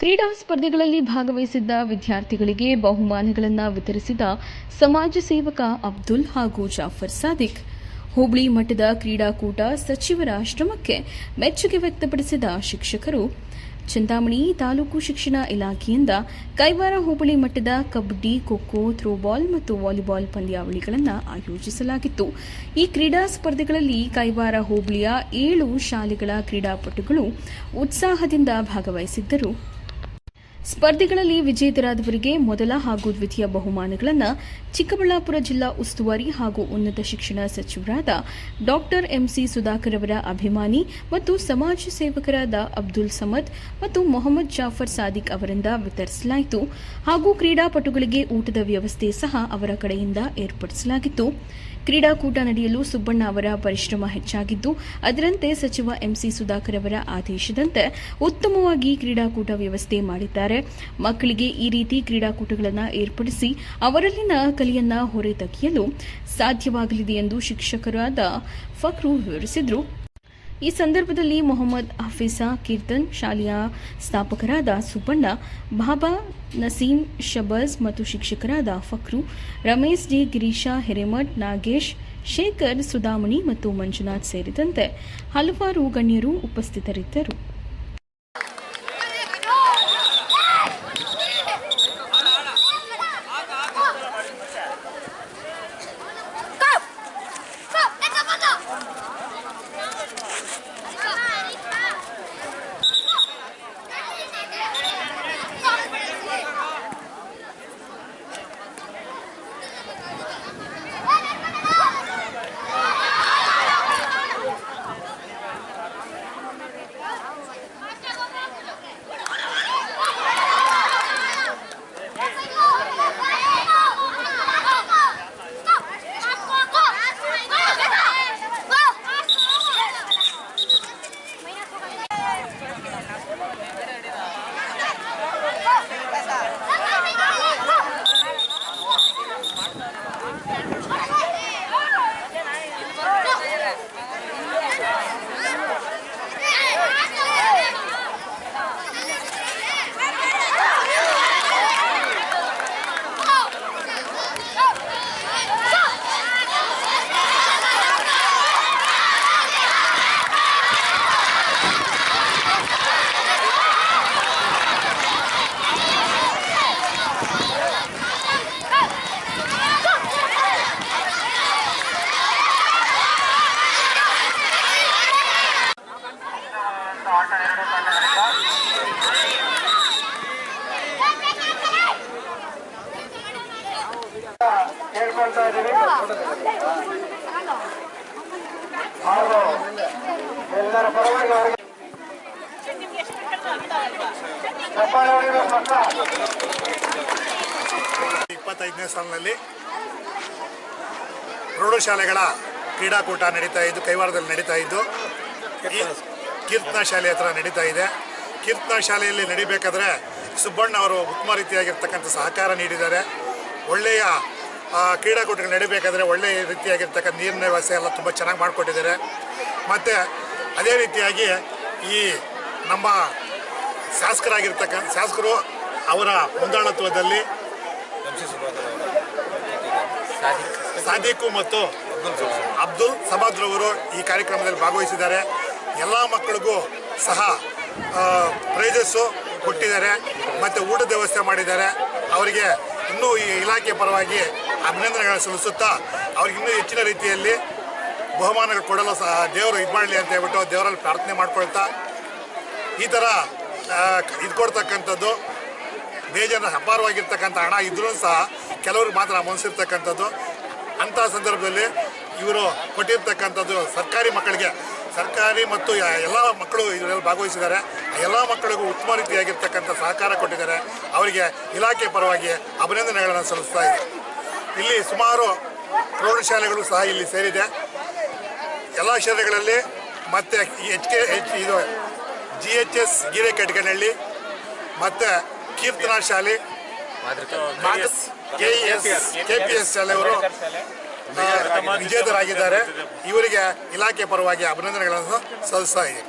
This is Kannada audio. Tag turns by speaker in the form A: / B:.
A: ಕ್ರೀಡಾ ಸ್ಪರ್ಧೆಗಳಲ್ಲಿ ಭಾಗವಹಿಸಿದ್ದ ವಿದ್ಯಾರ್ಥಿಗಳಿಗೆ ಬಹುಮಾನಗಳನ್ನು ವಿತರಿಸಿದ ಸಮಾಜ ಸೇವಕ ಅಬ್ದುಲ್ ಹಾಗೂ ಜಾಫರ್ ಸಾದಿಕ್. ಹೋಬಳಿ ಮಠದ ಕ್ರೀಡಾಕೂಟ ಸಚಿವರ ಶ್ರಮಕ್ಕೆ ಮೆಚ್ಚುಗೆ ವ್ಯಕ್ತಪಡಿಸಿದ ಶಿಕ್ಷಕರು ಚಿಂತಾಮಣಿ ತಾಲೂಕು ಶಿಕ್ಷಣ ಇಲಾಖೆಯಿಂದ ಕೈವಾರ ಹೋಬಳಿ ಮಟ್ಟದ ಕಬಡ್ಡಿ, ಖೋಖೋ, ಥ್ರೋಬಾಲ್ ಮತ್ತು ವಾಲಿಬಾಲ್ ಪಂದ್ಯಾವಳಿಗಳನ್ನು ಆಯೋಜಿಸಲಾಗಿತ್ತು. ಈ ಕ್ರೀಡಾ ಸ್ಪರ್ಧೆಗಳಲ್ಲಿ ಕೈವಾರ ಹೋಬಳಿಯ ಏಳು ಶಾಲೆಗಳ ಕ್ರೀಡಾಪಟುಗಳು ಉತ್ಸಾಹದಿಂದ ಭಾಗವಹಿಸಿದ್ದರು. ಸ್ಪರ್ಧೆಗಳಲ್ಲಿ ವಿಜೇತರಾದವರಿಗೆ ಮೊದಲ ಹಾಗೂ ದ್ವಿತೀಯ ಬಹುಮಾನಗಳನ್ನು ಚಿಕ್ಕಬಳ್ಳಾಪುರ ಜಿಲ್ಲಾ ಉಸ್ತುವಾರಿ ಹಾಗೂ ಉನ್ನತ ಶಿಕ್ಷಣ ಸಚಿವರಾದ ಡಾಕ್ಟರ್ ಎಂಸಿ ಸುಧಾಕರ್ ಅವರ ಅಭಿಮಾನಿ ಮತ್ತು ಸಮಾಜ ಸೇವಕರಾದ ಅಬ್ದುಲ್ ಸಮದ್ ಮತ್ತು ಮೊಹಮ್ಮದ್ ಜಾಫರ್ ಸಾದಿಕ್ ಅವರಿಂದ ವಿತರಿಸಲಾಯಿತು ಹಾಗೂ ಕ್ರೀಡಾಪಟುಗಳಿಗೆ ಊಟದ ವ್ಯವಸ್ಥೆ ಸಹ ಅವರ ಕಡೆಯಿಂದ ಏರ್ಪಡಿಸಲಾಗಿತ್ತು. ಕ್ರೀಡಾಕೂಟ ನಡೆಯಲು ಸುಬ್ಬಣ್ಣ ಅವರ ಪರಿಶ್ರಮ ಹೆಚ್ಚಾಗಿದ್ದು, ಅದರಂತೆ ಸಚಿವ ಎಂಸಿ ಸುಧಾಕರ್ ಅವರ ಆದೇಶದಂತೆ ಉತ್ತಮವಾಗಿ ಕ್ರೀಡಾಕೂಟ ವ್ಯವಸ್ಥೆ ಮಾಡಿದ್ದಾರೆ. ಮಕ್ಕಳಿಗೆ ಈ ರೀತಿ ಕ್ರೀಡಾಕೂಟಗಳನ್ನು ಏರ್ಪಡಿಸಿ ಅವರಲ್ಲಿನ ಕಲೆಯನ್ನ ಹೊರತೆಗೆಯಲು ಸಾಧ್ಯವಾಗಲಿದೆ ಎಂದು ಶಿಕ್ಷಕರಾದ ಫಕ್ರು ವಿವರಿಸಿದರು. ಈ ಸಂದರ್ಭದಲ್ಲಿ ಮೊಹಮ್ಮದ್ ಹಫೀಸಾ ಕೀರ್ತನ್ ಶಾಲೆಯ ಸ್ಥಾಪಕರಾದ ಸುಬ್ಬಣ್ಣ, ಬಾಬಾ ನಸೀಂ ಶಬಜ್ ಮತ್ತು ಶಿಕ್ಷಕರಾದ ಫಕ್ರು ರಮೇಶ್ ಡಿ ಗಿರೀಶಾ ಹಿರೇಮಠ್, ನಾಗೇಶ್, ಶೇಖರ್ ಸುಧಾಮಣಿ ಮತ್ತು ಮಂಜುನಾಥ್ ಸೇರಿದಂತೆ ಹಲವಾರು ಗಣ್ಯರು ಉಪಸ್ಥಿತರಿದ್ದರು.
B: ಆಟ ಎರಡು ಎಲ್ಲರ ಪರವಾಗಿ ಅವರಿಗೆ
C: ಇಪ್ಪತ್ತೈದನೇ ಸಾಲಿನಲ್ಲಿ ಪ್ರೌಢಶಾಲೆಗಳ ಕ್ರೀಡಾಕೂಟ ನಡೀತಾ ಇದ್ದು ಕೈವಾರದಲ್ಲಿ ನಡೀತಾ ಇದ್ದು ಕೀರ್ತನ ಶಾಲೆ ಹತ್ರ ನಡೀತಾ ಇದೆ. ಕೀರ್ತನ ಶಾಲೆಯಲ್ಲಿ ನಡಿಬೇಕಾದ್ರೆ ಸುಬ್ಬಣ್ಣ ಅವರು ಉತ್ತಮ ರೀತಿಯಾಗಿರ್ತಕ್ಕಂಥ ಸಹಕಾರ ನೀಡಿದ್ದಾರೆ. ಒಳ್ಳೆಯ ಕ್ರೀಡಾಕೂಟಗಳು ನಡಿಬೇಕಾದ್ರೆ ಒಳ್ಳೆಯ ರೀತಿಯಾಗಿರ್ತಕ್ಕಂಥ ನೀರಿನ ವ್ಯವಸ್ಥೆ ಎಲ್ಲ ತುಂಬ ಚೆನ್ನಾಗಿ ಮಾಡಿಕೊಟ್ಟಿದ್ದಾರೆ. ಮತ್ತು ಅದೇ ರೀತಿಯಾಗಿ ಈ ನಮ್ಮ ಶಾಸಕರಾಗಿರ್ತಕ್ಕಂಥ ಶಾಸಕರು ಅವರ ಮುಂದಾಳತ್ವದಲ್ಲಿ ಸಾದಿಕು ಮತ್ತು ಅಬ್ದುಲ್ ಸಮಾದ್ರವರು ಈ ಕಾರ್ಯಕ್ರಮದಲ್ಲಿ ಭಾಗವಹಿಸಿದ್ದಾರೆ. ಎಲ್ಲ ಮಕ್ಕಳಿಗೂ ಸಹ ಪ್ರೈಜಸ್ಸು ಕೊಟ್ಟಿದ್ದಾರೆ, ಮತ್ತು ಊಟದ ವ್ಯವಸ್ಥೆ ಮಾಡಿದ್ದಾರೆ. ಅವರಿಗೆ ಇನ್ನೂ ಈ ಇಲಾಖೆ ಪರವಾಗಿ ಅಭಿನಂದನೆಗಳನ್ನು ಸಲ್ಲಿಸುತ್ತಾ, ಅವ್ರಿಗೆ ಇನ್ನೂ ಹೆಚ್ಚಿನ ರೀತಿಯಲ್ಲಿ ಬಹುಮಾನಗಳು ಕೊಡಲು ಸಹ ದೇವರು ಇದು ಮಾಡಲಿ ಅಂತ ಹೇಳ್ಬಿಟ್ಟು ದೇವರಲ್ಲಿ ಪ್ರಾರ್ಥನೆ ಮಾಡ್ಕೊಳ್ತಾ, ಈ ಥರ ಇದು ಕೊಡ್ತಕ್ಕಂಥದ್ದು ಬೇಜಾರ ಅಪಾರವಾಗಿರ್ತಕ್ಕಂಥ ಹಣ ಇದ್ರೂ ಸಹ ಕೆಲವ್ರಿಗೆ ಮಾತ್ರ ಮನಸ್ಸಿರ್ತಕ್ಕಂಥದ್ದು ಅಂಥ ಸಂದರ್ಭದಲ್ಲಿ ಇವರು ಕೊಟ್ಟಿರ್ತಕ್ಕಂಥದ್ದು ಸರ್ಕಾರಿ ಮಕ್ಕಳಿಗೆ ಸರ್ಕಾರಿ ಮತ್ತು ಎಲ್ಲ ಮಕ್ಕಳು ಇದರಲ್ಲಿ ಭಾಗವಹಿಸಿದ್ದಾರೆ. ಎಲ್ಲ ಮಕ್ಕಳಿಗೂ ಉತ್ತಮ ರೀತಿಯಾಗಿರ್ತಕ್ಕಂಥ ಸಹಕಾರ ಕೊಟ್ಟಿದ್ದಾರೆ. ಅವರಿಗೆ ಇಲಾಖೆ ಪರವಾಗಿ ಅಭಿನಂದನೆಗಳನ್ನು ಸಲ್ಲಿಸ್ತಾ ಇದೆ. ಇಲ್ಲಿ ಸುಮಾರು ಪ್ರೌಢಶಾಲೆಗಳು ಸಹ ಇಲ್ಲಿ ಸೇರಿದೆ. ಎಲ್ಲ ಶಾಲೆಗಳಲ್ಲಿ ಮತ್ತು ಎಚ್ ಕೆ ಎಚ್ ಇದು ಜಿ ಎಚ್ ಎಸ್ ಗಿರೆಕಟ್ಗನಹಳ್ಳಿ ಮತ್ತು ಕೀರ್ತನಾ ಶಾಲೆ K S K P S ಶಾಲೆಯವರು ವಿಜೇತರಾಗಿದ್ದಾರೆ. ಇವರಿಗೆ ಇಲಾಖೆ ಪರವಾಗಿ ಅಭಿನಂದನೆಗಳನ್ನು ಸಲ್ಲಿಸ್ತಾ ಇದೆ